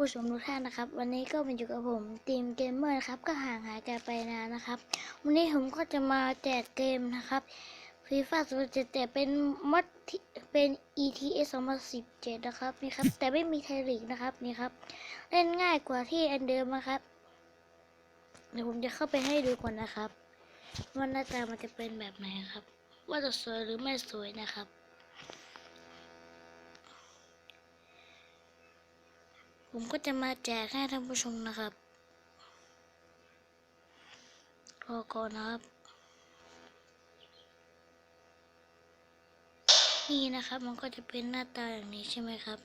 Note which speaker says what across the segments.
Speaker 1: ผู้ชมทุกท่านนะครับ วันนี้ก็มาอยู่กับผมทีมเกมเมอร์นะครับ ก็ห่างหายกันไปนานนะครับ วันนี้ผมก็จะมาแจกเกมนะครับฟีฟ่า2017แต่เป็นมอดที่เป็น ETS 2017 นะครับนี่ครับ แต่ไม่มีไทยลีกนะครับนี่ครับ เล่นง่ายกว่าที่อันเดิมนะครับ เดี๋ยวผมจะเข้าไปให้ดูก่อนนะครับ ว่าหน้าตามันจะเป็นแบบไหนครับ ว่าจะสวยหรือไม่สวยนะครับ ผมก็จะมาแจกให้ท่านผู้ชมนะครับรอก่อนนะครับ นี่นะครับมันก็จะเป็นหน้าตาอย่างนี้ใช่ไหมครับ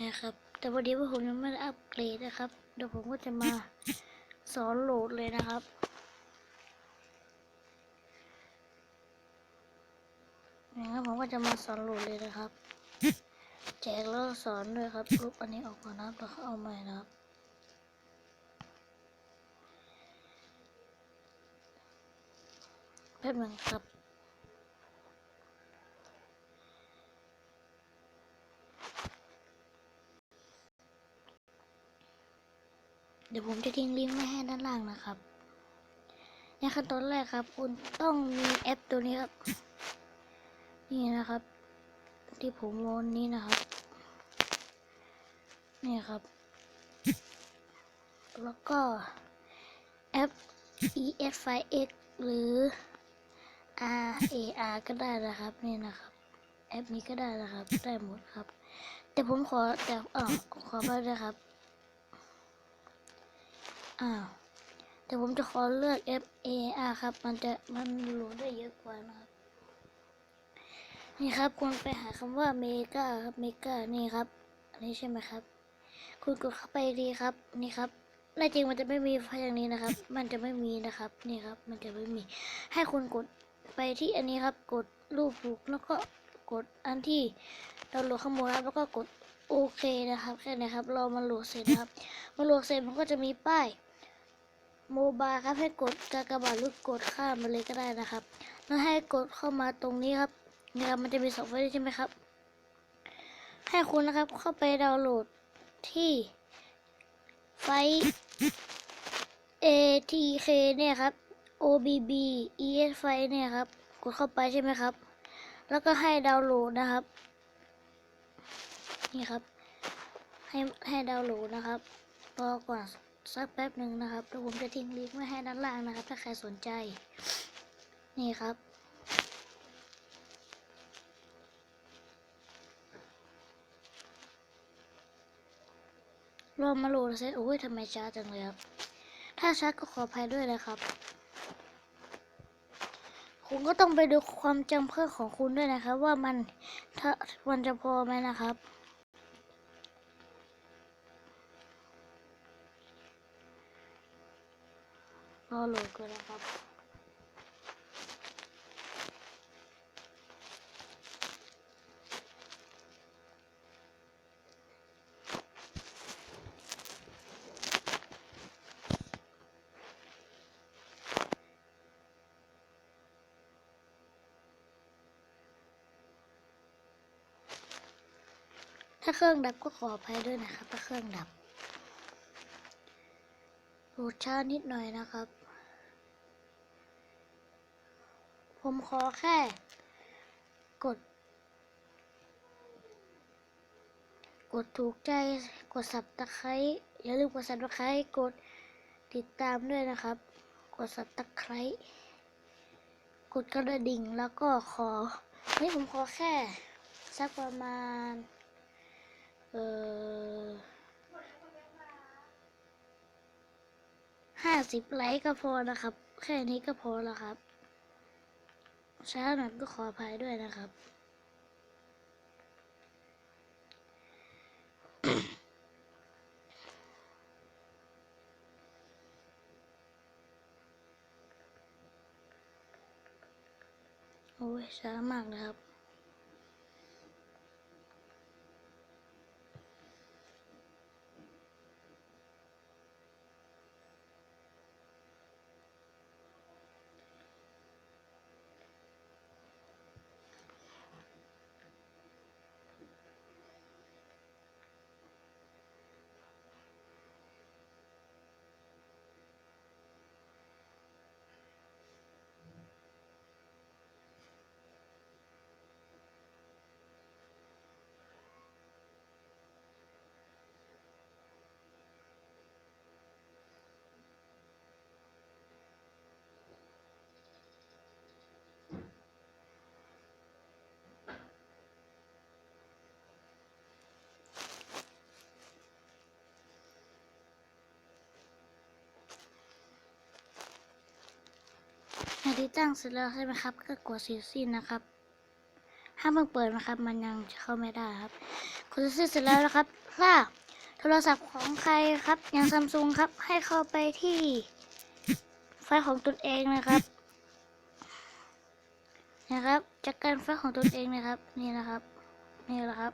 Speaker 1: นะครับ แต่พอดีว่าผมยังไม่ได้อัปเกรดนะครับ เดี๋ยวผมก็จะมาสอนโหลดเลยนะครับนะครับผมก็จะมาสอนโหลดเลยนะครับ แจกแล้วสอนด้วยครับลบอันนี้ออกก่อนนะครับแล้วเอาใหม่นะครับแป๊บนึงครับเดี๋ยวผมจะทิ้งลิงก์ไว้ให้ด้านล่างนะครับ ในขั้นตอนแรกครับ คุณต้องมีแอปตัวนี้ครับ นี่นะครับ ที่ผมโมนนี้นะครับ นี่ครับ แล้วก็แอป EFIX หรือ RAR ก็ได้นะครับนี่นะครับ แอปนี้ก็ได้นะครับ ได้หมดครับ แต่ผมขอแต่อ่าขอไปด้วยครับอ้าวแต่ผมจะขอเลือก FAR ครับ มันจะมันโหลดได้เยอะกว่านะครับ นี่ครับคุณไปหาคำว่าเมกาครับเมกานี่ครับ อันนี้ใช่ไหมครับ คุณกดเข้าไปดีครับ นี่ครับในจริงมันจะไม่มีไฟอย่างนี้นะครับ มันจะไม่มีนะครับ นี่ครับ มันจะไม่มี ให้คุณกดไปที่อันนี้ครับ กดรูปผูกแล้วก็กดอันที่ดาวโหลดข้างบนครับแล้วก็กดโอเคนะครับแค่นี้ครับรอมันโหลดเสร็จนะครับมาโหลดเสร็จมันก็จะมีป้ายโมบายครับให้กดกากบาทหรือกดข้ามมาเลยก็ได้นะครับ แล้วให้กดเข้ามาตรงนี้ครับ นี่ครับมันจะมีสองไฟล์ใช่ไหมครับ ให้คุณนะครับเข้าไปดาวน์โหลดที่ไฟล์ ATK เนี่ยครับ OBB ES ไฟล์เนี่ยครับ กดเข้าไปใช่ไหมครับ แล้วก็ให้ดาวน์โหลดนะครับ นี่ครับ ให้ให้ดาวน์โหลดนะครับรอก่อนสักแป๊บหนึ่งนะครับแล้วผมจะทิ้งลิงก์ไว้ให้ด้านล่างนะครับ ถ้าใครสนใจ นี่ครับ รอมาโหลดเสร็จโอ้ยทำไมช้าจังเลยครับ ถ้าช้าก็ขออภัยด้วยนะครับ คุณก็ต้องไปดูความจำเพื่อของคุณด้วยนะครับ ว่ามันถ้ามันจะพอไหมนะครับรอโหลดก่อนนะครับาเครื่องดับก็ขออภัยด้วยนะครับ ถ้าเครื่องดับโหลดช้านิดหน่อยนะครับ ผมขอแค่ กด กดถูกใจ กดสับตะไคร้อย่าลืมกดสับตะไคร้กดติดตามด้วยนะครับ กดสับตะไคร้กดกระดิ่งแล้วก็ขอ นี่ผมขอแค่ สักประมาณ เออห้าสิบไลค์ก็พอนะครับ แค่นี้ก็พอแล้วครับ ช้าหน่อยก็ขออภัยด้วยนะครับโอ้ยช้ามากเลยครับ งที่ตั้งเสร็จแล้วใช่ไหมครับ ก็กดเสียสิ้นนะครับห้ามเปิดนะครับ มันยังจะเข้าไม่ได้ครับกดเสียสิ้นเสร็จแล้วนะครับ ถ้าโทรศัพท์ของใครครับ อย่างซัมซุงครับ ให้เข้าไปที่ไฟล์ของตนเองนะครับนะครับจากการไฟล์ของตนเองนะครับ นี่นะครับ นี่แหละครับ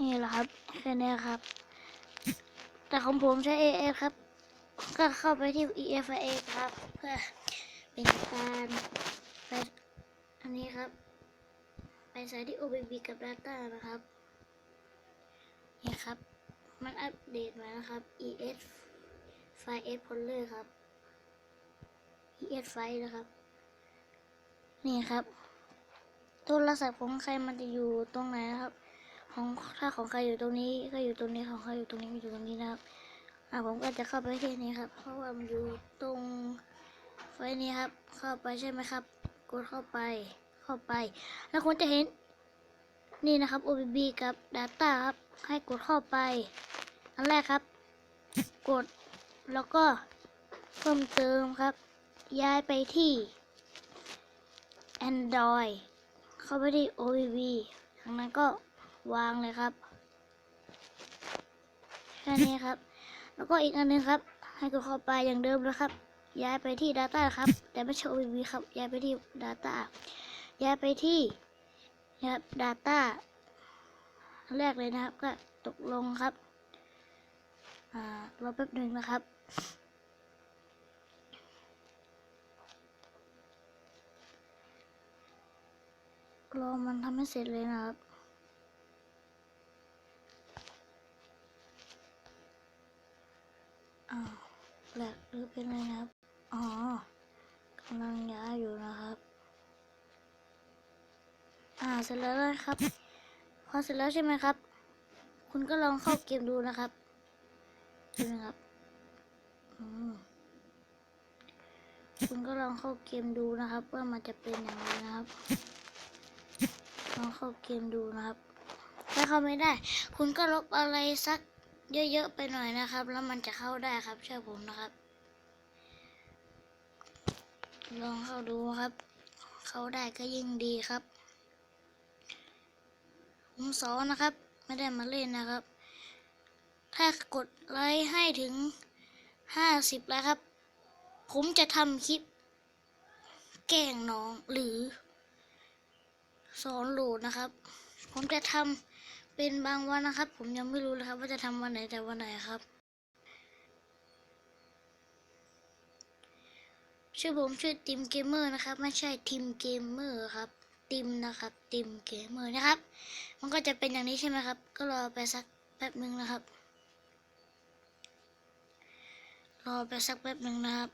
Speaker 1: นี่แหละครับแค่นี้ครับ แต่ของผมใช้ AF ครับ ก็เข้าไปที่ EFA ครับ เพื่อเป็นการไปอันนี้ครับ ไปใส่ที่ OBB กับ Data นะครับ นี่ครับ มันอัปเดตมานะครับ ES ไฟล์ S folder ครับ ES ไฟนะครับ นี่ครับโทรศัพท์ของใครมันจะอยู่ตรงไหนนะครับ ของถ้าของใครอยู่ตรงนี้ก็อยู่ตรงนี้ของใครอยู่ตรงนี้ก็อยู่ตรงนี้นะครับ อ่าผมก็จะเข้าไปที่นี้ครับ เพราะว่ามันอยู่ตรงไฟนี้ครับ เข้าไปใช่ไหมครับ กดเข้าไป เข้าไป แล้วคุณจะเห็น นี่นะครับ OBB กับ Data ครับ ให้กดเข้าไป อันแรกครับ กด แล้วก็เพิ่มเติมครับ ย้ายไปที่ Android เข้าไปที่ OBB จากนั้นก็วางเลยครับ แค่นี้ครับ แล้วก็อีกอันหนึงครับ ให้กดเข้าไปอย่างเดิมนะครับ ย้ายไปที่ Data ครับ แต่ไม่ใช่ OBB ครับ ย้ายไปที่ Data ย้ายไปที่นะครับ Data แรกเลยนะครับ ก็ตกลงครับรอแป๊บหนึ่งนะครับรอมันทำให้เสร็จเลยนะครับ อ้าว แหลกหรือเป็นไรนะครับ อ๋อกำลังย้ายอยู่นะครับ อ่าเสร็จแล้วนะครับ พอเสร็จแล้วใช่ไหมครับ คุณก็ลองเข้าเกมดูนะครับใช่ไหมครับคุณก็ลองเข้าเกมดูนะครับ ว่ามันจะเป็นอย่างไรนะครับ ลองเข้าเกมดูนะครับ ถ้าเข้าไม่ได้ คุณก็ลบอะไรสักเยอะๆไปหน่อยนะครับ แล้วมันจะเข้าได้ครับเชื่อผมนะครับ ลองเข้าดูครับ เข้าได้ก็ยิ่งดีครับ ผมสอนนะครับ ไม่ได้มาเล่นนะครับ ถ้ากดไลค์ให้ถึงห้าสิบแล้วครับ ผมจะทำคลิป แกล้งน้องหรือ สอนโหลดนะครับ ผมจะทำเป็นบางวันนะครับ ผมยังไม่รู้เลยครับ ว่าจะทำวันไหนแต่วันไหนครับ ชื่อผมชื่อติมเกมเมอร์นะครับ ไม่ใช่ทีมเกมเมอร์ครับติมนะครับติมเกมเมอร์นะครับ มันก็จะเป็นอย่างนี้ใช่ไหมครับ ก็รอไปสักแป๊บหนึ่งนะครับ รอไปสักแป๊บหนึ่งนะครับ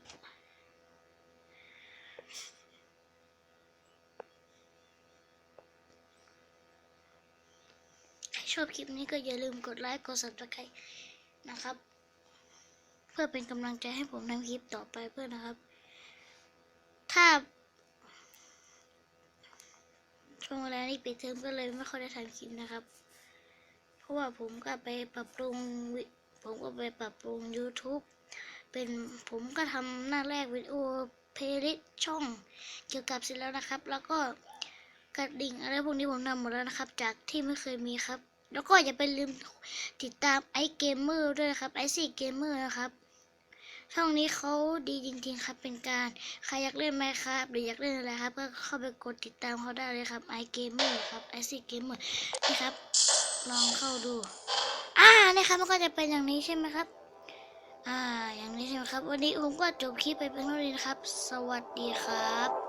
Speaker 1: ใครชอบคลิปนี้ก็อย่าลืมกดไลค์กด subscribe นะครับ เพื่อเป็นกำลังใจให้ผมทำคลิปต่อไปเพื่อนนะครับ ถ้าช่วงเวลานี้ปิดเทอมก็เลยไม่ค่อยได้ทำคลิปนะครับ เพราะว่าผมก็ไปปรับปรุงผมก็ไปปรับปรุง YouTube เป็นผมก็ทำหน้าแรกวิดีโอเพลย์ลิสช่องเกี่ยวกับศิลป์แล้วนะครับ แล้วก็กระดิ่งอะไรพวกนี้ผมทำหมดแล้วนะครับ จากที่ไม่เคยมีครับ แล้วก็อย่าไปลืมติดตามไอเกมเมอร์ด้วยนะครับไอซีเกมเมอร์นะครับ ช่องนี้เขาดีจริงๆครับ เป็นการใครอยากเล่นไหมครับ หรืออยากเล่นอะไรครับ ก็เข้าไปกดติดตามเขาได้เลยครับไอเกมเมอร์ครับไอซีเกมเมอร์นี่ครับ ลองเข้าดู อ่านี่ครับมันก็จะเป็นอย่างนี้ใช่ไหมครับ อ่า อย่างนี้ใช่ไหมครับ วันนี้ผมก็จบคลิปไปเป็นเท่านี้นะครับ สวัสดีครับ